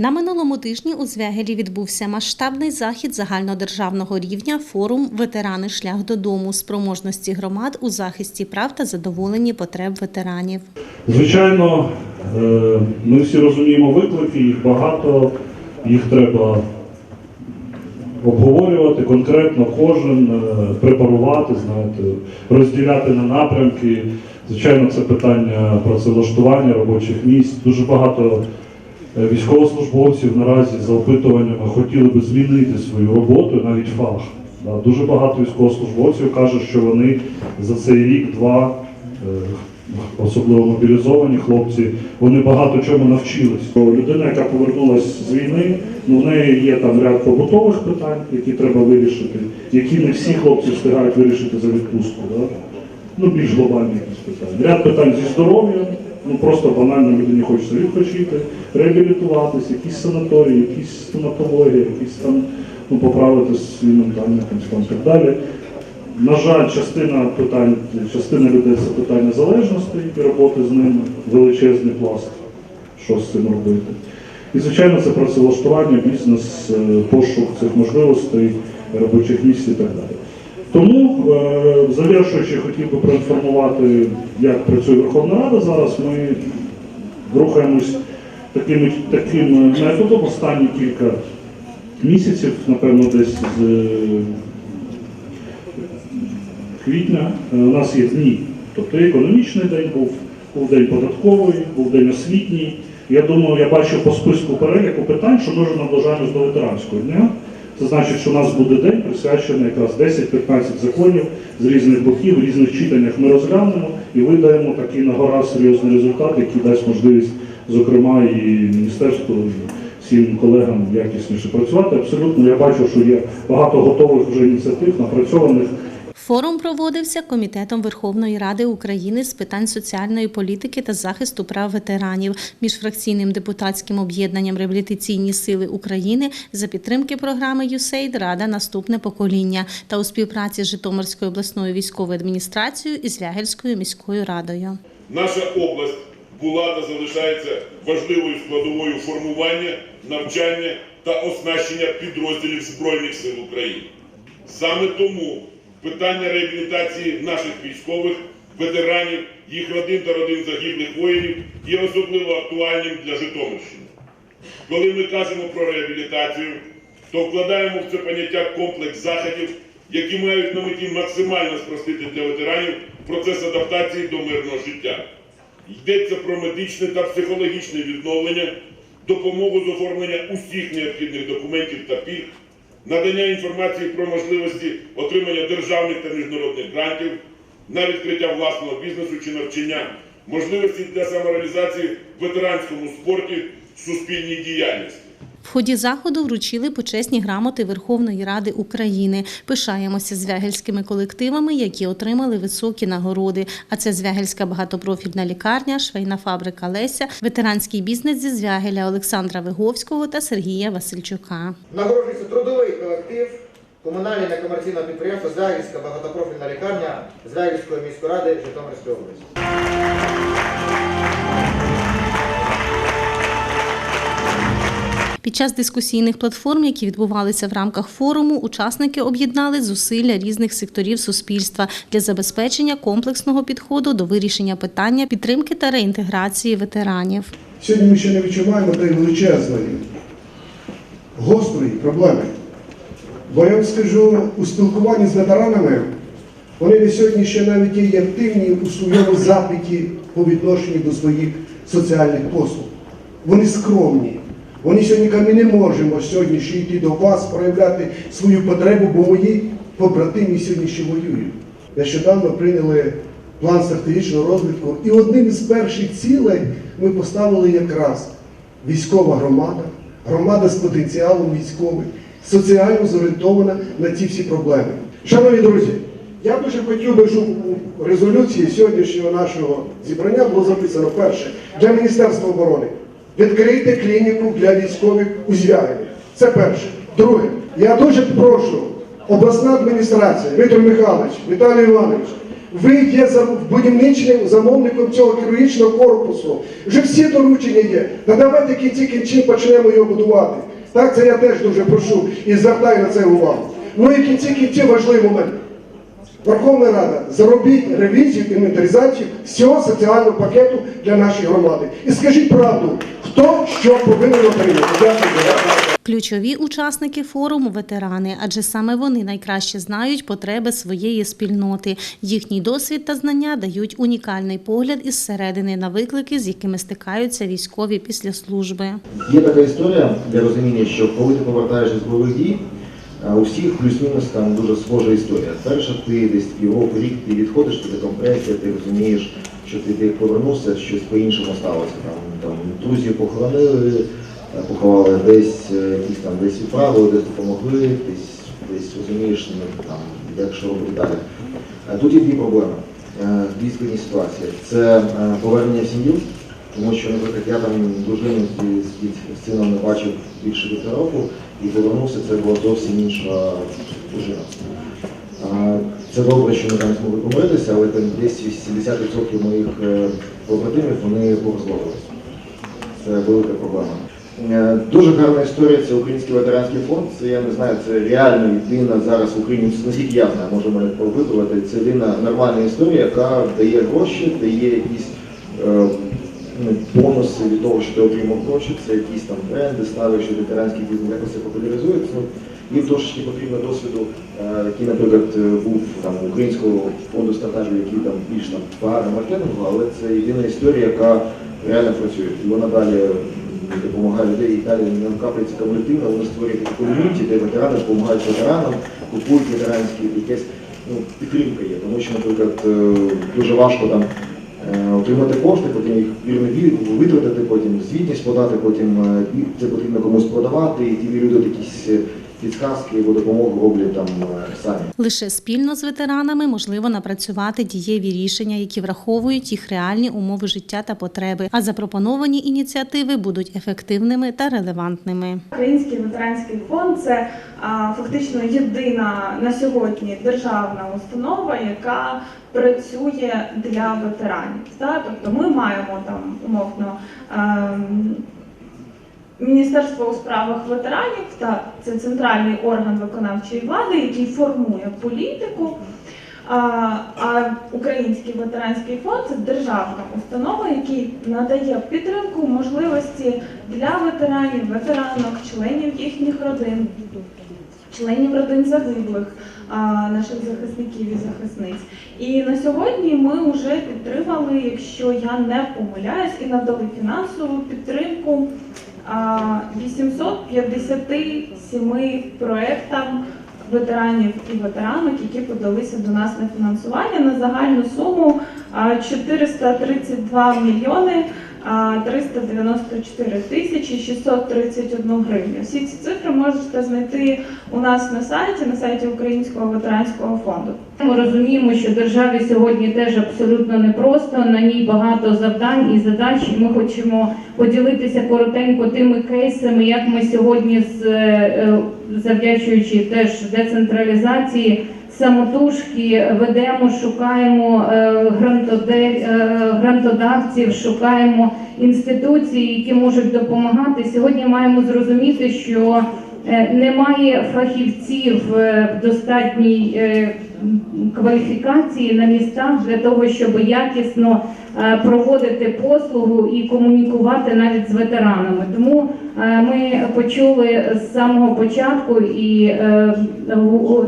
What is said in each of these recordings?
На минулому тижні у Звягелі відбувся масштабний захід загальнодержавного рівня форум Ветерани шлях додому спроможності громад у захисті прав та задоволенні потреб ветеранів. Звичайно, е, ми всі розуміємо виклики, їх багато, їх треба обговорювати конкретно кожен, е, препарувати, знаєте, розділяти на напрямки. Звичайно, це питання працевлаштування робочих місць. Дуже багато військовослужбовців наразі за опитуваннями хотіли би змінити свою роботу, навіть фах. Дуже багато військовослужбовців кажуть, що вони за цей рік-два е, особливо мобілізовані хлопці, вони багато чому навчились. Людина, яка повернулася з війни, ну в неї є там ряд побутових питань, які треба вирішити, які не всі хлопці встигають вирішити за відпустку. Да? Ну, більш глобальні якісь питання. Ряд питань зі здоров'ям, ну просто банально людині хочеться відпочити, реабілітуватись, якісь санаторії, якісь стоматології, якісь там ну, поправити свій ментальний там, і так далі. На жаль, частина питань, частина людей це питання залежності і роботи з ними, величезний пласт, що з цим робити. І, звичайно, це працевлаштування, бізнес, е, пошук цих можливостей, робочих місць і так далі. Тому, е, завершуючи, хотів би проінформувати, як працює Верховна Рада зараз. Ми рухаємось таким, таким методом останні кілька місяців, напевно, десь з е, квітня е, у нас є дні. Тобто економічний день був, був день податковий, був день освітній. Я думаю, я бачу по списку переліку питань, що ми вже наближаємось до ветеранського дня. Це значить, що у нас буде день присвячений якраз 10-15 законів з різних боків, в різних читаннях ми розглянемо і видаємо такий на гора серйозний результат, який дасть можливість, зокрема, і міністерству, і всім колегам якісніше працювати. Абсолютно я бачу, що є багато готових вже ініціатив, напрацьованих. Форум проводився Комітетом Верховної Ради України з питань соціальної політики та захисту прав ветеранів, міжфракційним депутатським об'єднанням Реабілітаційні сили України за підтримки програми «ЮСЕЙД Рада наступне покоління та у співпраці з Житомирською обласною військовою адміністрацією і Звягельською міською радою. Наша область була та залишається важливою складовою формування, навчання та оснащення підрозділів Збройних сил України. Саме тому питання реабілітації наших військових, ветеранів, їх родин та родин загиблих воїнів є особливо актуальним для Житомирщини. Коли ми кажемо про реабілітацію, то вкладаємо в це поняття комплекс заходів, які мають на меті максимально спростити для ветеранів процес адаптації до мирного життя. Йдеться про медичне та психологічне відновлення, допомогу з оформлення усіх необхідних документів та пільг, надання інформації про можливості отримання державних та міжнародних грантів, на відкриття власного бізнесу чи навчання, можливості для самореалізації в ветеранському спорті, суспільній діяльності. В ході заходу вручили почесні грамоти Верховної Ради України. Пишаємося звягельськими колективами, які отримали високі нагороди. А це Звягельська багатопрофільна лікарня, швейна фабрика Леся, ветеранський бізнес зі Звягеля Олександра Виговського та Сергія Васильчука. Нагороджується трудовий колектив комунальне некомерційне підприємство Звягільська багатопрофільна лікарня Звягільської міської ради Житомирської області. Під час дискусійних платформ, які відбувалися в рамках форуму, учасники об'єднали зусилля різних секторів суспільства для забезпечення комплексного підходу до вирішення питання підтримки та реінтеграції ветеранів. Сьогодні ми ще не відчуваємо тієї величезної, гострої проблеми. Бо я вам скажу, у спілкуванні з ветеранами вони на сьогодні ще навіть є активні у своєму запиті по відношенню до своїх соціальних послуг. Вони скромні. Вони сьогодні ми не можемо сьогодні ще йти до вас, проявляти свою потребу, бо мої побратимі сьогодні ще воюють. Нещодавно прийняли план стратегічного розвитку, і одним із перших цілей ми поставили якраз військова громада, громада з потенціалом військових, соціально зорієнтована на ці всі проблеми. Шановні друзі, я дуже хотів би, щоб у резолюції сьогоднішнього нашого зібрання було записано перше для Міністерства оборони. Відкрийте клініку для військових у Звягелі. Це перше. Друге, я дуже прошу обласна адміністрація, Віктор Михайлович, Віталій Іванович, Ви є будівничним замовником цього хірургічного корпусу. Вже всі доручення є. Та давайте кінці кінців почнемо його будувати. Так, це я теж дуже прошу і звертаю на це увагу. Ну і в кінці важливий момент. Верховна Рада, зробіть ревізію, інвентаризацію всього соціального пакету для нашої громади. І скажіть правду, хто що повинен отримати. Дякую. Ключові учасники форуму ветерани, адже саме вони найкраще знають потреби своєї спільноти. Їхній досвід та знання дають унікальний погляд із середини на виклики, з якими стикаються військові після служби. Є така історія для розуміння, що коли ти повертаєшся з бойових дій, у всіх плюс-мінус там дуже схожа історія. Перше, ти десь півроку, рік ти відходиш, ти декомпресія, ти розумієш, що ти, повернувся, щось по-іншому сталося. Там, там друзів похоронили, е, поховали десь е, якісь там десь відправили, десь допомогли, десь, десь розумієш, ну, там, як що робити далі. Тут є дві проблеми, е, дві складні ситуації. Це повернення в сім'ю, тому що, наприклад, я там дружину з сином не бачив більше півтора року і повернувся, це була зовсім інша дружина. Це добре, що ми там змогли помиритися, але там десь 70% моїх е, побратимів вони порозловилися. Це велика проблема. Е, Дуже гарна історія, це Український ветеранський фонд. Це я не знаю, це реально єдина зараз в Україні, наскільки я знаю, може мене. Це єдина нормальна історія, яка дає гроші, дає якісь е, бонуси від того, що ти отримав гроші, це якісь там бренди, ставиш, ветеранський бізнес якось це популяризується. Ну, їм трошечки потрібно досвіду, е, який, наприклад, е, був там українського фонду стартапів, який там більш там багато маркетингу, але це єдина історія, яка реально працює. І вона далі допомагає людей, і далі не накаплюється колективно, вона створює ком'юніті, де ветерани допомагають ветеранам, купують ветеранські якесь ну, підтримка є. Тому що, наприклад, е, дуже важко там отримати кошти, потім їх вірно витратити, потім звітність подати, потім е, це потрібно комусь продавати, і ті люди якісь підсказки або допомогу роблять там е, самі. Лише спільно з ветеранами можливо напрацювати дієві рішення, які враховують їх реальні умови життя та потреби. А запропоновані ініціативи будуть ефективними та релевантними. Український ветеранський фонд це фактично єдина на сьогодні державна установа, яка працює для ветеранів. Тобто ми маємо там умовно. Міністерство у справах ветеранів та це центральний орган виконавчої влади, який формує політику. А, Український ветеранський фонд це державна установа, який надає підтримку, можливості для ветеранів, ветеранок, членів їхніх родин, членів родин загиблих, наших захисників і захисниць. І на сьогодні ми вже підтримали, якщо я не помиляюсь, і надали фінансову підтримку 857 проектам ветеранів і ветеранок, які подалися до нас на фінансування. На загальну суму а, 432 мільйони 394 тисячі 631 гривню. Всі ці цифри можете знайти у нас на сайті, на сайті Українського ветеранського фонду. Ми розуміємо, що державі сьогодні теж абсолютно непросто, на ній багато завдань і задач. І ми хочемо поділитися коротенько тими кейсами, як ми сьогодні, з, е, завдячуючи теж децентралізації, самотужки ведемо, шукаємо е, е, грантодавців, шукаємо інституції, які можуть допомагати. Сьогодні маємо зрозуміти, що е, немає фахівців в достатній кваліфікації на містах для того, щоб якісно проводити послугу і комунікувати навіть з ветеранами. Тому е, ми почули з самого початку, і е,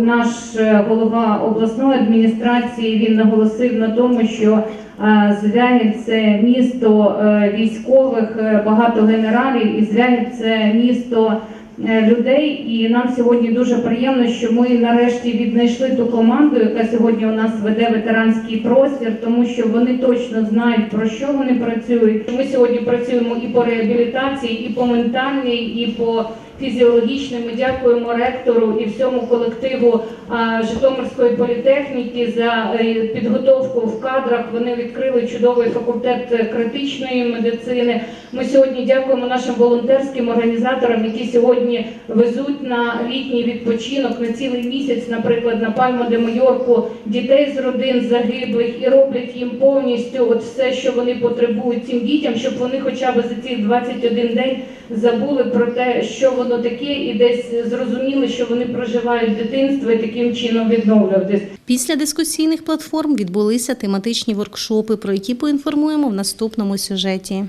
наш е, голова обласної адміністрації він наголосив на тому, що е, Звягіль – це місто е, військових, е, багато генералів, і Звягіль – це місто е, людей. І нам сьогодні дуже приємно, що ми нарешті віднайшли ту команду, яка сьогодні у нас веде ветеранський простір, тому що вони точно знають про що вони працюють. Ми сьогодні працюємо і по реабілітації, і по ментальній, і по фізіологічний. Ми дякуємо ректору і всьому колективу Житомирської політехніки за е, підготовку в кадрах. Вони відкрили чудовий факультет е, критичної медицини. Ми сьогодні дякуємо нашим волонтерським організаторам, які сьогодні везуть на літній відпочинок на цілий місяць, наприклад, на Пальмо де Майорку дітей з родин загиблих і роблять їм повністю от все, що вони потребують цим дітям, щоб вони хоча б за цих 21 день забули про те, що воно таке, і десь зрозуміли, що вони проживають дитинство і таким чином відновлюватись. Після дискусійних платформ відбулися тематичні воркшопи, про які поінформуємо в наступному сюжеті.